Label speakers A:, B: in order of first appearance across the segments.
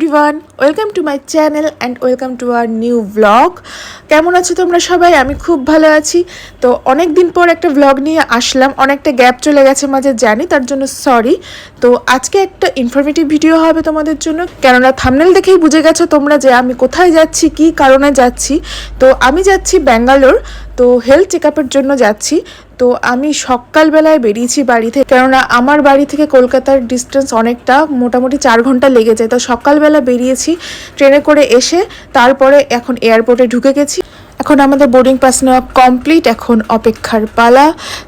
A: Everyone welcome to my channel and welcome to our new blog কেমন আছো তোমরা সবাই? আমি খুব ভালো আছি। তো অনেক দিন পর একটা ব্লগ নিয়ে আসলাম। অনেকটা গ্যাপ চলে গেছে মাঝে, জানি, তার জন্য সরি তো আজকে একটা ইনফরমেটিভ ভিডিও হবে তোমাদের জন্য। কেননা থামনেল দেখেই বুঝে গেছো তোমরা যে আমি কোথায় যাচ্ছি, কি কারণে যাচ্ছি। তো আমি যাচ্ছি ব্যাঙ্গালোর। তো হেলথ চেক আপের জন্য যাচ্ছি। তো আমি সকালবেলায় বেরিয়েছি বাড়ি থেকে, কেননা আমার বাড়ি থেকে কলকাতার ডিস্টেন্স অনেকটা, মোটামুটি চার ঘণ্টা লেগে যায়। তো সকালবেলা বেরিয়েছি, ট্রেনে করে এসে তারপরে এখন এয়ারপোর্টে ঢুকে গেছি। এখন আমাদের বোর্ডিং পাস নেওয়া কমপ্লিট এখন অপেক্ষার পালা।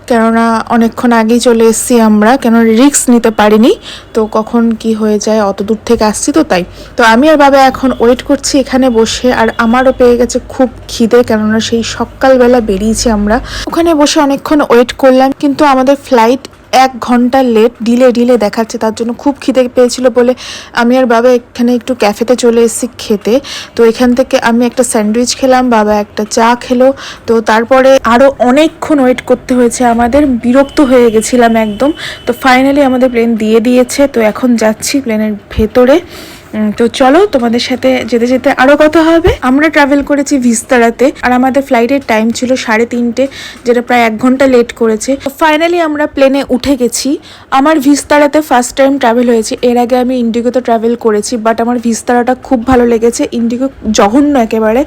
A: কেননা অনেকক্ষণ আগেই চলে এসেছি আমরা কেন রিস্ক নিতে পারিনি। তো কখন কি হয়ে যায়, অত দূর থেকে আসছি তো তাই। তো আমি আর বাবা এখন ওয়েট করছি এখানে বসে, আর আমারও পেয়ে গেছে খুব খিদে, কেননা সেই সকালবেলা বেরিয়েছি আমরা। ওখানে বসে অনেকক্ষণ ওয়েট করলাম, কিন্তু আমাদের ফ্লাইট এক ঘণ্টা লেট ডিলে ডিলে দেখাচ্ছে, তার জন্য খুব খিদে পেয়েছিল বলে আমি আর বাবা এখানে একটু ক্যাফেতে চলে এসেছি খেতে। তো এখান থেকে আমি একটা স্যান্ডউইচ খেলাম, বাবা একটা চা খেলো। তো তারপরে আরও অনেকক্ষণ ওয়েট করতে হয়েছে, আমাদের বিরক্ত হয়ে গেছিলাম একদম। তো ফাইনালি আমাদের প্লেন দিয়ে দিয়েছে, তো এখন যাচ্ছি প্লেনের ভেতরে। তো চলো তোমাদের সাথে যেতে যেতে আরও কথা হবে। আমরা ট্রাভেল করেছি ভিস্তারাতে, আর আমাদের ফ্লাইটের টাইম ছিল সাড়ে তিনটে, যেটা প্রায় এক ঘণ্টা লেট করেছে। ফাইনালি আমরা প্লেনে উঠে গেছি। আমার ভিস্তারাতে ফার্স্ট টাইম ট্রাভেল হয়েছে। এর আগে আমি ইন্ডিগোতে ট্রাভেল করেছি বাট আমার ভিস্তারাটা খুব ভালো লেগেছে। ইন্ডিগো জঘন্য একেবারে,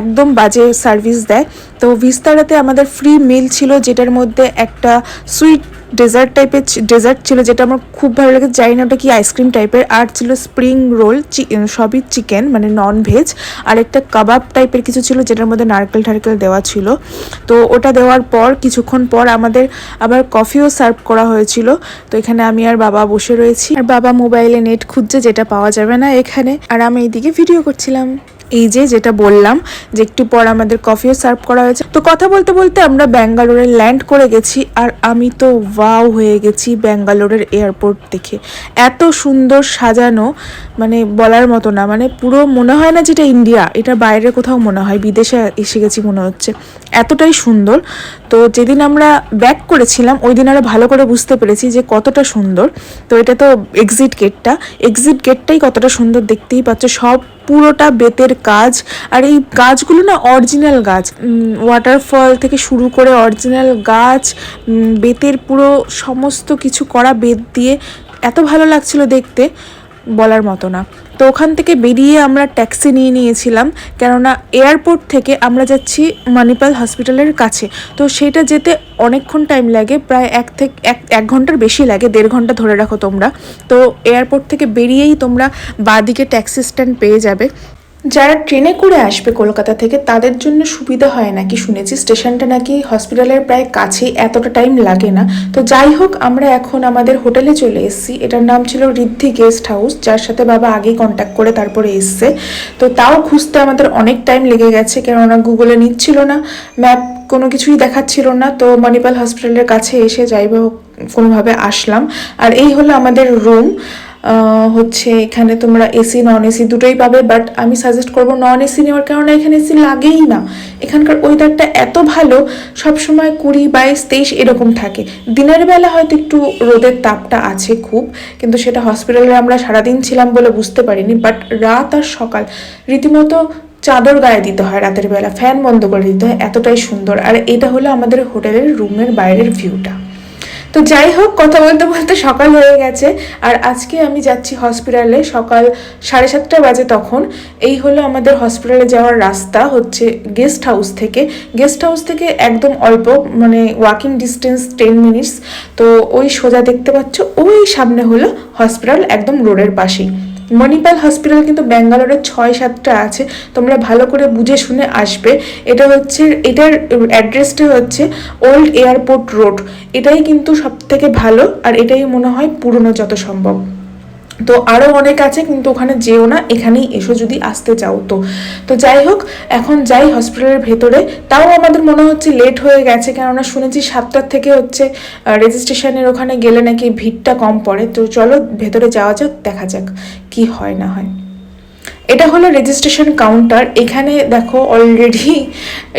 A: একদম বাজে সার্ভিস দেয়। তো ভিস্তারাতে আমাদের ফ্রি মিল ছিল, যেটার মধ্যে একটা সুইট ডেজার্ট টাইপের ডেজার্ট ছিল যেটা আমার খুব ভালো লাগে জানি না ওটা কি আইসক্রিম টাইপের। আর ছিল স্প্রিং রোল সবই চিকেন মানে নন ভেজ আর একটা কাবাব টাইপের কিছু ছিল যেটার মধ্যে নারকেল ঠারকেল দেওয়া ছিল। তো ওটা দেওয়ার পর, কিছুক্ষণ পর আমাদের আবার কফিও সার্ভ করা হয়েছিল। তো এখানে আমি আর বাবা বসে রয়েছি। আর বাবা মোবাইলে নেট খুঁজছে যেটা পাওয়া যাবে না এখানে। আর আমি এইদিকে ভিডিও করছিলাম। এই যে যেটা বললাম যে একটু পর আমাদের কফিও সার্ভ করা হয়েছে। তো কথা বলতে বলতে আমরা ব্যাঙ্গালোরে ল্যান্ড করে গেছি আর আমি তো ওয়াও হয়ে গেছি ব্যাঙ্গালোরের এয়ারপোর্ট দেখে। এত সুন্দর সাজানো মানে বলার মতো না মানে পুরো মনে হয় না যেটা ইন্ডিয়া এটা বাইরে কোথাও মনে হয়, বিদেশে এসে গেছি মনে হচ্ছে। এতটাই সুন্দর। তো যেদিন আমরা ব্যাক করেছিলাম ওই দিন আরও ভালো করে বুঝতে পেরেছি যে কতটা সুন্দর। তো এটা তো এক্সিট গেটটা এক্সিট গেটটাই কতটা সুন্দর দেখতেই পাচ্ছ। সব পুরোটা বেতের কাজ। আর এই গাছগুলো না অরিজিনাল গাছ। ওয়াটারফল থেকে শুরু করে অরিজিনাল গাছ বেতের পুরো সমস্ত কিছু করা বেত দিয়ে এত ভালো লাগছিল দেখতে, বলার মতো না। তো ওখান থেকে বেরিয়ে আমরা ট্যাক্সি নিয়ে নিয়েছিলাম, কেননা এয়ারপোর্ট থেকে আমরা যাচ্ছি মানিপাল হসপিটালের কাছে। তো সেটা যেতে অনেকক্ষণ টাইম লাগে, প্রায় এক থেকে, এক এক ঘণ্টার বেশি লাগে, দেড় ঘণ্টা ধরে রাখো তোমরা। তো এয়ারপোর্ট থেকে বেরিয়েই তোমরা বাদিকে ট্যাক্সি স্ট্যান্ড পেয়ে যাবে। যারা ট্রেনে করে আসবে কলকাতা থেকে, তাদের জন্য সুবিধা হয় নাকি? শুনেছি স্টেশনটা নাকি হসপিটালের প্রায় কাছেই, এতটা টাইম লাগে না। তো যাই হোক, আমরা এখন আমাদের হোটেলে চলে এসেছি। এটার নাম ছিল ঋদ্ধি গেস্ট হাউস, যার সাথে বাবা আগেই কন্ট্যাক্ট করে তারপরে এসছে। তো তাও খুঁজতে আমাদের অনেক টাইম লেগে গেছে, কেননা গুগলে নিচ্ছিল না ম্যাপ কোনো কিছুই দেখাচ্ছিল না। তো মণিপাল হসপিটালের কাছে এসে যাই হোক, কোনোভাবে আসলাম। আর এই হলো আমাদের রুম হচ্ছে এখানে তোমরা এসি নন এসি দুটোই পাবে বাট আমি সাজেস্ট করব নন এসি নেওয়ার কারণে এখানে এসি লাগেই না। এখানকার ওয়েদারটা এত ভালো, সবসময় কুড়ি বাইশ তেইশ এরকম থাকে। দিনের বেলা হয়তো একটু রোদের তাপটা আছে খুব, কিন্তু সেটা হসপিটালে আমরা সারাদিন ছিলাম বলে বুঝতে পারিনি বাট রাত আর সকাল, রীতিমতো চাদর গায়ে দিতে হয় রাতের বেলা ফ্যান বন্ধ করে দিতে হয়, এতটাই সুন্দর। আর এটা হলো আমাদের হোটেলের রুমের বাইরের ভিউটা তো যাই হোক, কথা বলতে বলতে সকাল হয়ে গেছে। আর আজকে আমি যাচ্ছি হসপিটালে সকাল সাড়ে সাতটা বাজে তখন। এই হলো আমাদের হসপিটালে যাওয়ার রাস্তা হচ্ছে গেস্ট হাউস থেকে। গেস্ট হাউস থেকে একদম অল্প মানে ওয়াকিং ডিস্টেন্স টেন মিনিটস তো ওই সোজা দেখতে পাচ্ছ, ওই সামনে হলো হসপিটাল একদম রোডের পাশেই। মণিপাল হসপিটাল কিন্তু ব্যাঙ্গালোরে ছয় সাতটা আছে। তোমরা ভালো করে বুঝে শুনে আসবে। এটা হচ্ছে, এটার অ্যাড্রেসটা হচ্ছে ওল্ড এয়ারপোর্ট রোড এটাই কিন্তু সব থেকে ভালো, আর এটাই মনে হয় পুরনো যত সম্ভব। তো আরও অনেক আছে, কিন্তু ওখানে যেও না, এখানেই এসো যদি আসতে চাও তো। তো যাই হোক, এখন যাই হসপিটালের ভেতরে। তাও আমাদের মনে হচ্ছে লেট হয়ে গেছে, কেননা শুনেছি সাতটার থেকে হচ্ছে রেজিস্ট্রেশনের ওখানে গেলে নাকি ভিড়টা কম পড়ে। তো চলো, ভেতরে যাওয়া যাক, দেখা যাক কি হয় না হয়। এটা হলো রেজিস্ট্রেশন কাউন্টার এখানে দেখো অলরেডি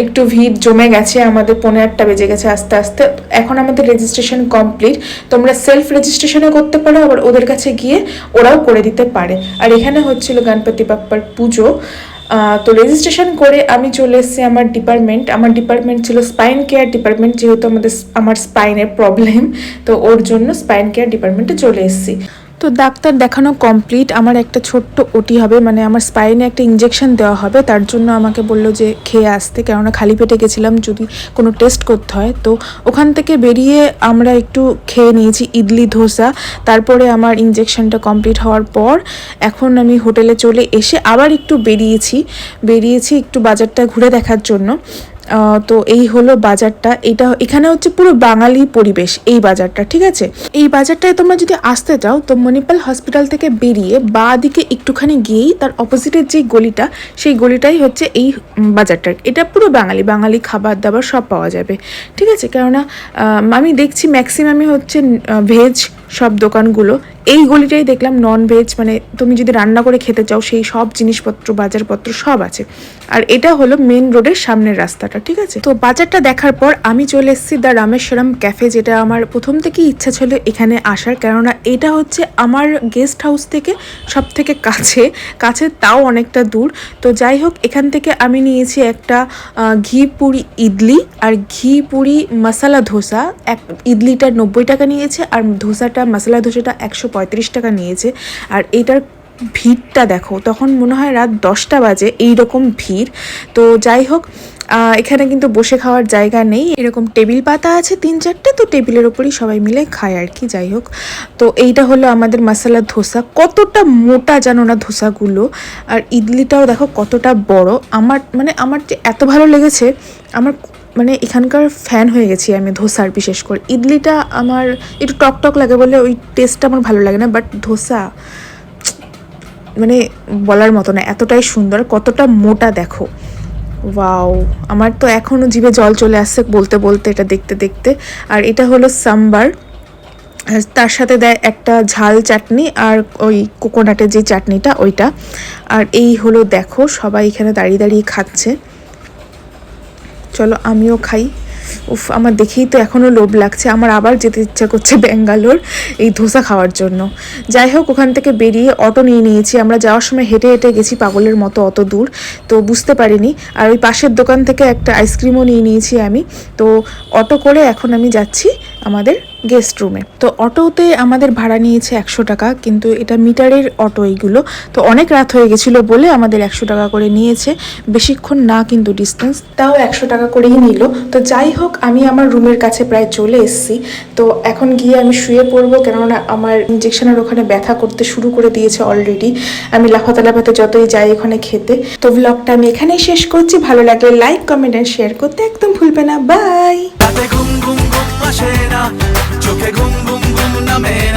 A: একটু ভিড় জমে গেছে, আমাদের পনেরো আটটা বেজে গেছে আস্তে আস্তে। এখন আমাদের রেজিস্ট্রেশন কমপ্লিট তোমরা সেলফ রেজিস্ট্রেশনও করতে পারো, আবার ওদের কাছে গিয়ে ওরাও করে দিতে পারে। আর এখানে হচ্ছিল গণপতি বাপ্পার পুজো। তো রেজিস্ট্রেশন করে আমি চলে এসেছি আমার ডিপার্টমেন্ট আমার ডিপার্টমেন্ট ছিল স্পাইন কেয়ার ডিপার্টমেন্ট যেহেতু আমাদের, আমার স্পাইনের প্রবলেম তো ওর জন্য স্পাইন কেয়ার ডিপার্টমেন্টে চলে এসেছি। তো ডাক্তার দেখানো কমপ্লিট আমার একটা ছোট্ট ওটি হবে মানে আমার স্পাইনে একটা ইঞ্জেকশন দেওয়া হবে। তার জন্য আমাকে বলল যে, খেয়ে আসতে। কেননা খালি পেটে গেছিলাম, যদি কোনো টেস্ট করতে হয়। তো ওখান থেকে বেরিয়ে আমরা একটু খেয়ে নিয়েছি ইডলি ধোসা। তারপরে আমার ইঞ্জেকশনটা কমপ্লিট হওয়ার পর এখন আমি হোটেলে চলে এসে আবার একটু বেরিয়েছি। বেরিয়েছি একটু বাজারটা ঘুরে দেখার জন্য। তো এই হলো বাজারটা। এটা এখানে হচ্ছে পুরো বাঙালি পরিবেশ, এই বাজারটা, ঠিক আছে? এই বাজারটায় তোমরা যদি আসতে চাও, তো মণিপাল হসপিটাল থেকে বেরিয়ে বা দিকে একটুখানি গিয়েই তার অপোজিটের যে গলিটা, সেই গলিটাই হচ্ছে এই বাজারটা এটা পুরো বাঙালি বাঙালি খাবার দাবার সব পাওয়া যাবে, ঠিক আছে? কেননা আমি দেখছি ম্যাক্সিমামই হচ্ছে ভেজ সব দোকানগুলো, এই গলিটাই দেখলাম নন ভেজ মানে তুমি যদি রান্না করে খেতে চাও, সেই সব জিনিসপত্র, বাজারপত্র সব আছে। আর এটা হলো মেন রোডের সামনের রাস্তাটা, ঠিক আছে? তো বাজারটা দেখার পর আমি চলে এসেছি দ্য রামেশ্বরম ক্যাফে যেটা আমার প্রথম থেকেই ইচ্ছা ছিল এখানে আসার। কেননা এটা হচ্ছে আমার গেস্ট হাউস থেকে সব থেকে কাছে কাছে তাও অনেকটা দূর। তো যাই হোক, এখান থেকে আমি নিয়েছি একটা ঘি পুরি ইডলি। আর ঘি পুরি মশলা ধোসা, এক, ইডলিটা নব্বই টাকা নিয়েছে, আর ধোসাটা মশলা ধোসাটা একশো পঁয়ত্রিশ টাকা নিয়েছে। আর এইটার ভিড়টা দেখো, তখন মনে হয় রাত দশটা বাজে এই রকম ভিড়। তো যাই হোক এখানে কিন্তু বসে খাওয়ার জায়গা নেই। এরকম টেবিল পাতা আছে তিন চারটে, তো টেবিলের ওপরই সবাই মিলে খায় আর কি, যাই হোক। তো এইটা হলো আমাদের মশলা ধোসা। কতটা মোটা জানো না ধোসাগুলো। আর ইডলিটাও দেখো কতটা বড়। আমার মানে আমার যে এত ভালো লেগেছে, আমার মানে এখানকার ফ্যান হয়ে গেছি আমি ধোসার বিশেষ করে। ইডলিটা আমার একটু টক টক লাগে বলে ওই টেস্টটা আমার ভালো লাগে না বাট ধোসা মানে বলার মতো না, এতটাই সুন্দর, কতটা মোটা দেখো। ওয়াও আমার তো এখনও জিভে জল চলে আসছে বলতে বলতে এটা দেখতে দেখতে। আর এটা হলো সাম্বার তার সাথে দেয় একটা ঝাল চাটনি আর ওই কোকোনাটের যে চাটনিটা, ওইটা। আর এই হলো দেখো, সবাই এখানে দাঁড়িয়ে দাঁড়িয়ে খাচ্ছে। চলো আমিও খাই। উফ, আমার দেখেই তো এখনও লোভ লাগছে। আমার আবার যেতে ইচ্ছা করছে ব্যাঙ্গালোর এই ধোসা খাওয়ার জন্য। যাই হোক, ওখান থেকে বেরিয়ে অটো নিয়ে নিয়েছি। আমরা যাওয়ার সময় হেঁটে হেঁটে গেছি পাগলের মতো অত দূর, তো বুঝতে পারিনি। আর ওই পাশের দোকান থেকে একটা আইসক্রিমও নিয়ে নিয়েছি আমি। তো অটো করে এখন আমি যাচ্ছি আমাদের গেস্ট রুমে তো অটোতে আমাদের ভাড়া নিয়েছে একশো টাকা, কিন্তু এটা মিটারের অটো এইগুলো। তো অনেক রাত হয়ে গেছিল বলে আমাদের একশো টাকা করে নিয়েছে। বেশিক্ষণ না কিন্তু ডিস্টেন্স তাও একশো টাকা করেই নিল। তো যাই হোক, আমি আমার রুমের কাছে প্রায় চলে এসেছি। তো এখন গিয়ে আমি শুয়ে পড়ব, কেননা আমার ইঞ্জেকশনের ওখানে ব্যথা করতে শুরু করে দিয়েছে অলরেডি আমি লাফাতে লাফাতে যতই যাই ওখানে খেতে। তো ব্লগটা আমি এখানেই শেষ করছি। ভালো লাগলে লাইক কমেন্ট অ্যান্ড শেয়ার করতে একদম ভুলবে না। বাই
B: ঘুম ঘুম ঘুম আসে না। চোখে ঘুম ঘুম ঘুম নামে না